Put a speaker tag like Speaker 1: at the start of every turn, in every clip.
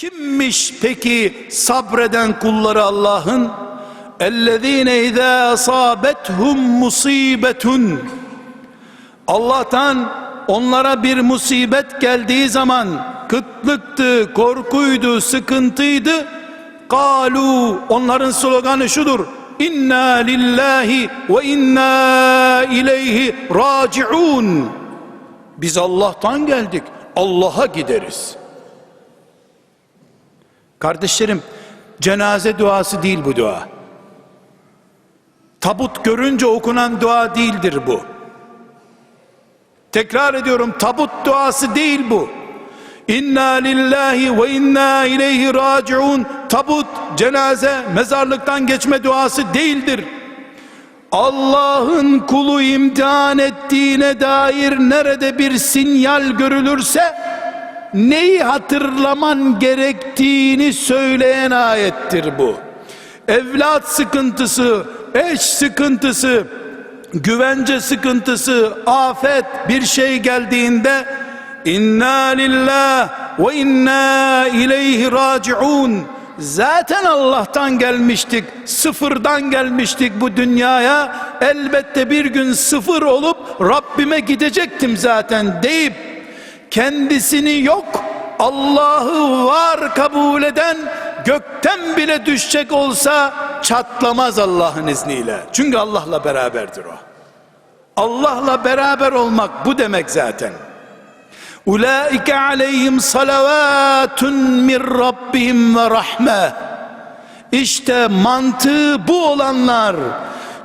Speaker 1: Kimmiş peki sabreden kulları Allah'ın? Ellezine izâ asâbethum musibetun. Allah'tan onlara bir musibet geldiği zaman kıtlıktı, korkuydu, sıkıntıydı. Kalu onların sloganı şudur. İnna lillahi ve inna ileyhi raciun. Biz Allah'tan geldik. Allah'a gideriz.'' Kardeşlerim, cenaze duası değil bu dua. Tabut görünce okunan dua değildir bu. Tekrar ediyorum tabut duası değil bu. İnna lillahi ve inna ileyhi raciun. Tabut, cenaze, mezarlıktan geçme duası değildir. Allah'ın kulu imtihan ettiğine dair nerede bir sinyal görülürse neyi hatırlaman gerektiğini söyleyen ayettir bu. Evlat sıkıntısı, eş sıkıntısı, güvence sıkıntısı, afet bir şey geldiğinde inna lillah ve inna ileyhi raciun zaten Allah'tan gelmiştik sıfırdan gelmiştik bu dünyaya elbette bir gün sıfır olup Rabbime gidecektim zaten deyip kendisini yok Allah'ı var kabul eden gökten bile düşecek olsa çatlamaz Allah'ın izniyle. Çünkü Allah'la beraberdir o. Allah'la beraber olmak bu demek zaten. Ulaike aleyhim salavatun min rabbihim ve rahme. İşte mantığı bu olanlar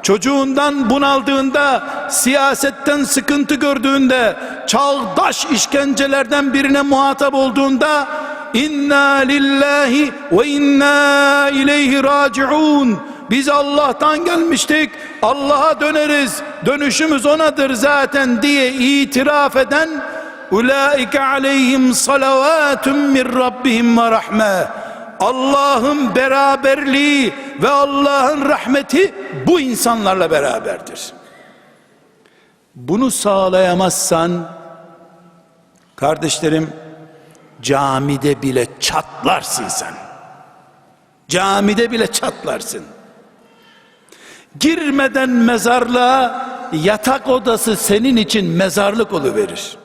Speaker 1: çocuğundan bunaldığında, siyasetten sıkıntı gördüğünde, çağdaş işkencelerden birine muhatap olduğunda inna lillahi ve inna ileyhi raciun. Biz Allah'tan gelmiştik Allah'a döneriz dönüşümüz onadır zaten diye itiraf eden ulaike aleyhim salavatun min rabbihim ve rahme Allah'ın beraberliği ve Allah'ın rahmeti bu insanlarla beraberdir. Bunu sağlayamazsan kardeşlerim camide bile çatlarsın sen. Camide bile çatlarsın. Girmeden mezarlığa yatak odası senin için mezarlık verir.